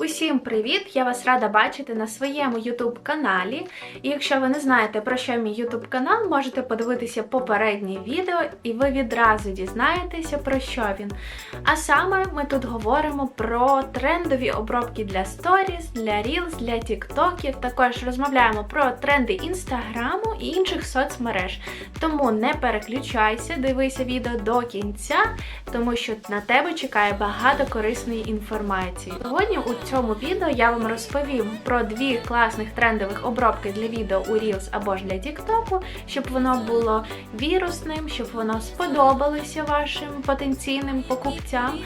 Усім привіт! Я вас рада бачити на своєму YouTube каналі. І якщо ви не знаєте про що мій YouTube канал, можете подивитися попереднє відео, і ви відразу дізнаєтеся про що він. А саме ми тут говоримо про трендові обробки для Stories, для Reels, для TikTokів. Також розмовляємо про тренди Інстаграму і інших соцмереж. Тому не переключайся, дивися відео до кінця, тому що на тебе чекає багато корисної інформації. Сьогодні у цьому відео я вам розповім про дві класних трендових обробки для відео у Reels або ж для TikTok, щоб воно було вірусним, щоб воно сподобалося вашим потенційним покупцям.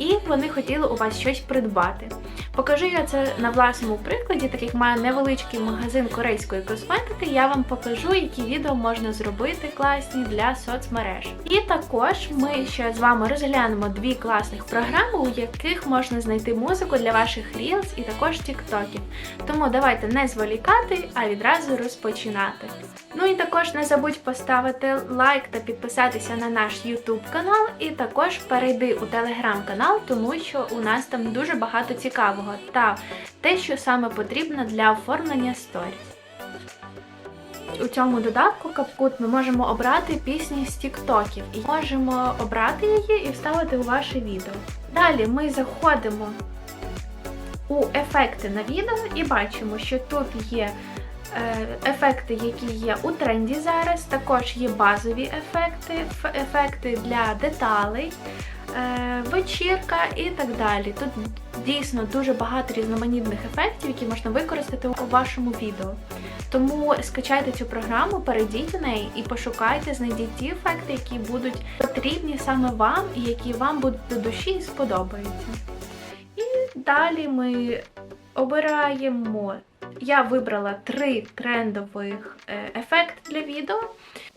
І вони хотіли у вас щось придбати. Покажу я це на власному прикладі, так як маю невеличкий магазин корейської косметики, я вам покажу, які відео можна зробити класні для соцмереж. І також ми ще з вами розглянемо дві класних програми, у яких можна знайти музику для ваших Reels і також тіктоків. Тому давайте не зволікати, а відразу розпочинати. Ну і також не забудь поставити лайк та підписатися на наш YouTube канал, і також перейди у телеграм-канал, тому що у нас там дуже багато цікавого та те, що саме потрібно для оформлення сторіс. У цьому додатку CapCut ми можемо обрати пісні з тіктоків і можемо обрати її і вставити у ваше відео. Далі ми заходимо у ефекти на відео і бачимо, що тут є ефекти, які є у тренді зараз. Також є базові ефекти, ефекти для деталей, е, вечірка і так далі. Тут дійсно дуже багато різноманітних ефектів, які можна використати у вашому відео. Тому скачайте цю програму, перейдіть у неї і пошукайте, знайдіть ті ефекти, які будуть потрібні саме вам і які вам будуть до душі сподобаються. І далі ми обираємо. Я вибрала три трендових е, ефекти для відео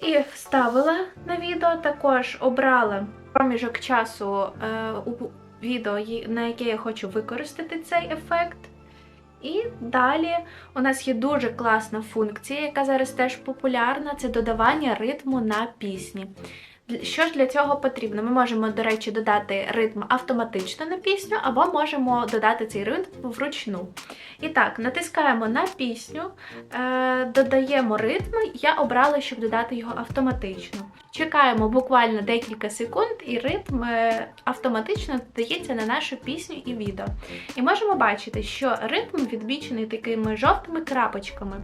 і вставила на відео. Також обрала проміжок часу е, у відео, на яке я хочу використати цей ефект. І далі у нас є дуже класна функція, яка зараз теж популярна це додавання ритму на пісні. Що ж для цього потрібно? Ми можемо, до речі, додати ритм автоматично на пісню, або можемо додати цей ритм вручну. І так, натискаємо на пісню, е, додаємо ритм. Я обрала, щоб додати його автоматично. Чекаємо буквально декілька секунд, і ритм е, автоматично додається на нашу пісню і відео. І можемо бачити, що ритм відмічений такими жовтими крапочками.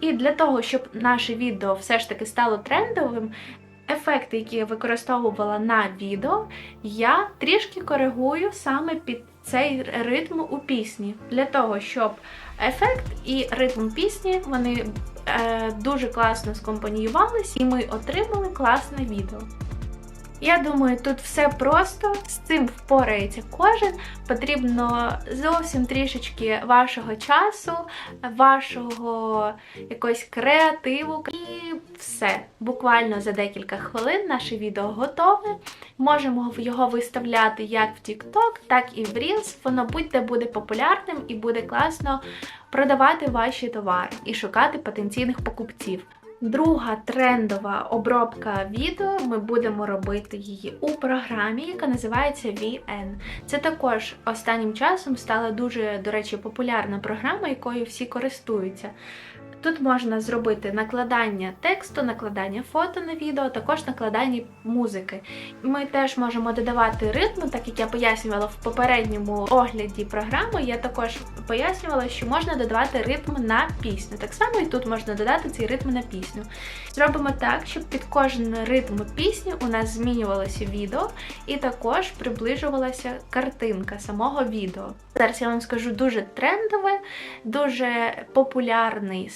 І для того, щоб наше відео все ж таки стало трендовим, ефекти, які я використовувала на відео, я трішки коригую саме під цей ритм у пісні. Для того, щоб ефект і ритм пісні вони е, дуже класно скомпоніювалися, і ми отримали класне відео. Я думаю, тут все просто, з цим впорається кожен. Потрібно зовсім трішечки вашого часу, вашого якогось креативу. І все. Буквально за декілька хвилин наше відео готове. Можемо його виставляти як в TikTok, так і в Reels. Воно будь-де буде популярним і буде класно продавати ваші товари і шукати потенційних покупців. Друга трендова обробка відео. Ми будемо робити її у програмі, яка називається VN. Це також останнім часом стала дуже, до речі, популярна програма, якою всі користуються. Тут можна зробити накладання тексту, накладання фото на відео, також накладання музики. Ми теж можемо додавати ритм, так як я пояснювала в попередньому огляді програми, я також пояснювала, що можна додавати ритм на пісню. Так само і тут можна додати цей ритм на пісню. Зробимо так, щоб під кожен ритм пісні у нас змінювалося відео і також приближувалася картинка самого відео. Зараз я вам скажу дуже трендове, дуже популярний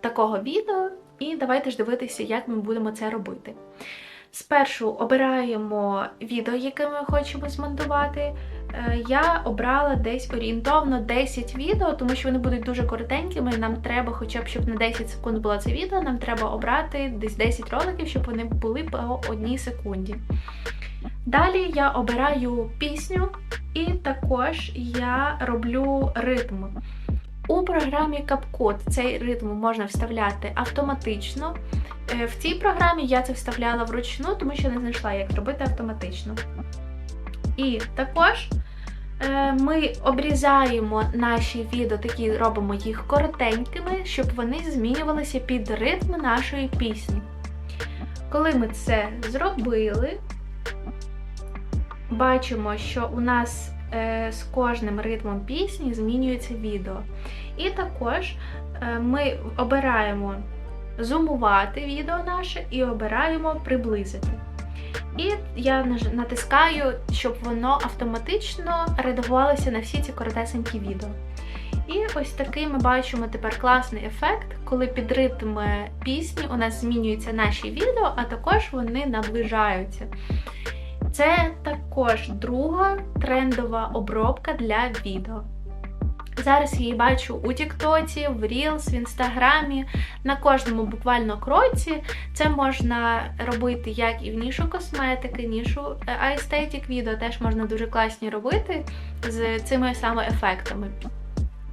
такого відео, і давайте ж дивитися, як ми будемо це робити. Спершу обираємо відео, яке ми хочемо змонтувати. Е, Я обрала десь орієнтовно 10 відео, тому що вони будуть дуже коротенькими. Нам треба, хоча б щоб на 10 секунд було це відео, нам треба обрати десь 10 роликів, щоб вони були по одній секунді. Далі я обираю пісню, і також я роблю ритм. У програмі CapCut цей ритм можна вставляти автоматично. Е, В цій програмі я це вставляла вручну, тому що не знайшла, як зробити автоматично. І також Е, Ми обрізаємо наші відео, такі робимо їх коротенькими, щоб вони змінювалися під ритм нашої пісні. Коли ми це зробили, бачимо, що у нас з кожним ритмом пісні змінюється відео. І також е, ми обираємо зумувати відео наше і обираємо приблизити. І я натискаю, щоб воно автоматично редагувалося на всі ці коротесенькі відео. І ось такий ми бачимо тепер класний ефект, коли під ритм е, пісні у нас змінюються наші відео, а також вони наближаються. Це також друга трендова обробка для відео. Зараз її бачу у Тіктоці, в Reels, в Інстаграмі, на кожному буквально кроці. Це можна робити як і в нішу косметики, нішу е, аестетик відео теж можна дуже класні робити з цими саме ефектами.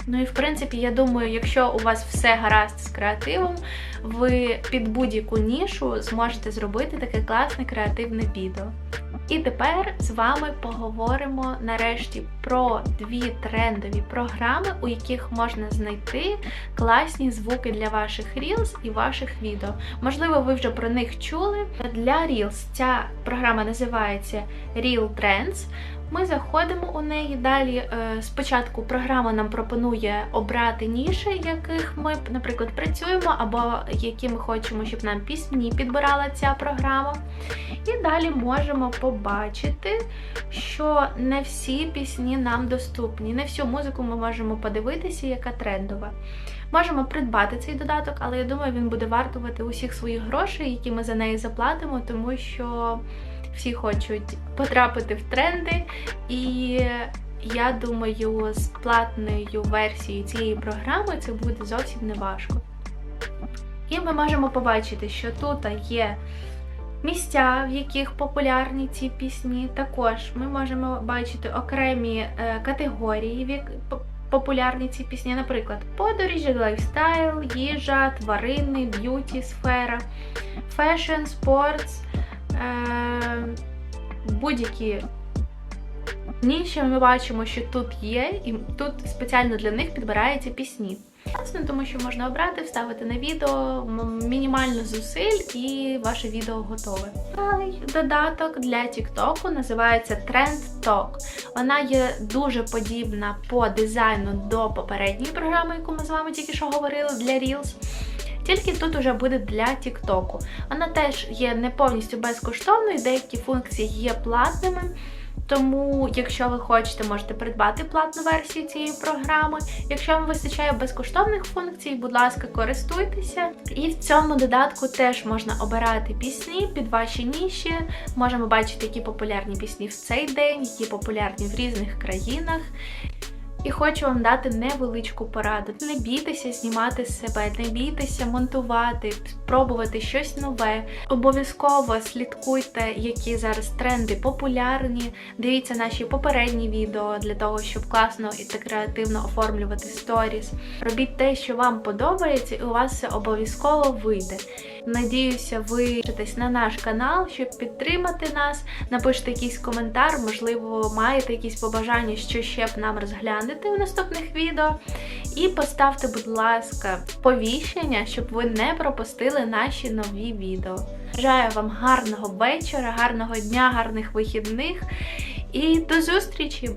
Ну і в принципі, я думаю, якщо у вас все гаразд з креативом, ви під будь-яку нішу зможете зробити таке класне креативне відео. І тепер з вами поговоримо нарешті про дві трендові програми, у яких можна знайти класні звуки для ваших Reels і ваших відео. Можливо, ви вже про них чули. Для Reels ця програма називається Reel Trends. Ми заходимо у неї. Далі е, спочатку програма нам пропонує обрати ніші, яких ми, наприклад, працюємо, або які ми хочемо, щоб нам пісні підбирала ця програма. І далі можемо побачити, що не всі пісні нам доступні, не всю музику ми можемо подивитися, яка трендова. Можемо придбати цей додаток, але я думаю, він буде вартувати усіх своїх грошей, які ми за неї заплатимо, тому що всі хочуть потрапити в тренди. І я думаю, з платною версією цієї програми це буде зовсім не важко. І ми можемо побачити, що тут є місця, в яких популярні ці пісні. Також ми можемо бачити окремі е, категорії, в як популярні ці пісні, наприклад, подорожі, лайфстайл, їжа, тварини, б'юті, сфера, фешн, спортс, будь-які ніші ми бачимо, що тут є, і тут спеціально для них підбираються пісні. Власне, тому що можна обрати, вставити на відео мінімально зусиль, і ваше відео готове. Додаток для Тіктоку називається Trend Talk. Вона є дуже подібна по дизайну до попередньої програми, яку ми з вами тільки що говорили для Reels. Тільки тут уже буде для Тіктоку. Вона теж є не повністю безкоштовною, деякі функції є платними. Тому, якщо ви хочете, можете придбати платну версію цієї програми. Якщо вам вистачає безкоштовних функцій, будь ласка, користуйтеся. І в цьому додатку теж можна обирати пісні під ваші ніші. Можемо бачити, які популярні пісні в цей день, які популярні в різних країнах. І хочу вам дати невеличку пораду. Не бійтеся знімати себе, не бійтеся монтувати, спробувати щось нове. Обов'язково слідкуйте, які зараз тренди популярні. Дивіться наші попередні відео для того, щоб класно і та креативно оформлювати сторіс. Робіть те, що вам подобається, і у вас все обов'язково вийде. Надіюся, ви підпишетесь на наш канал, щоб підтримати нас. Напишіть якийсь коментар, можливо, маєте якісь побажання, що ще б нам розглянути в наступних відео. І поставте, будь ласка, повіщення, щоб ви не пропустили наші нові відео. Бажаю вам гарного вечора, гарного дня, гарних вихідних і до зустрічі!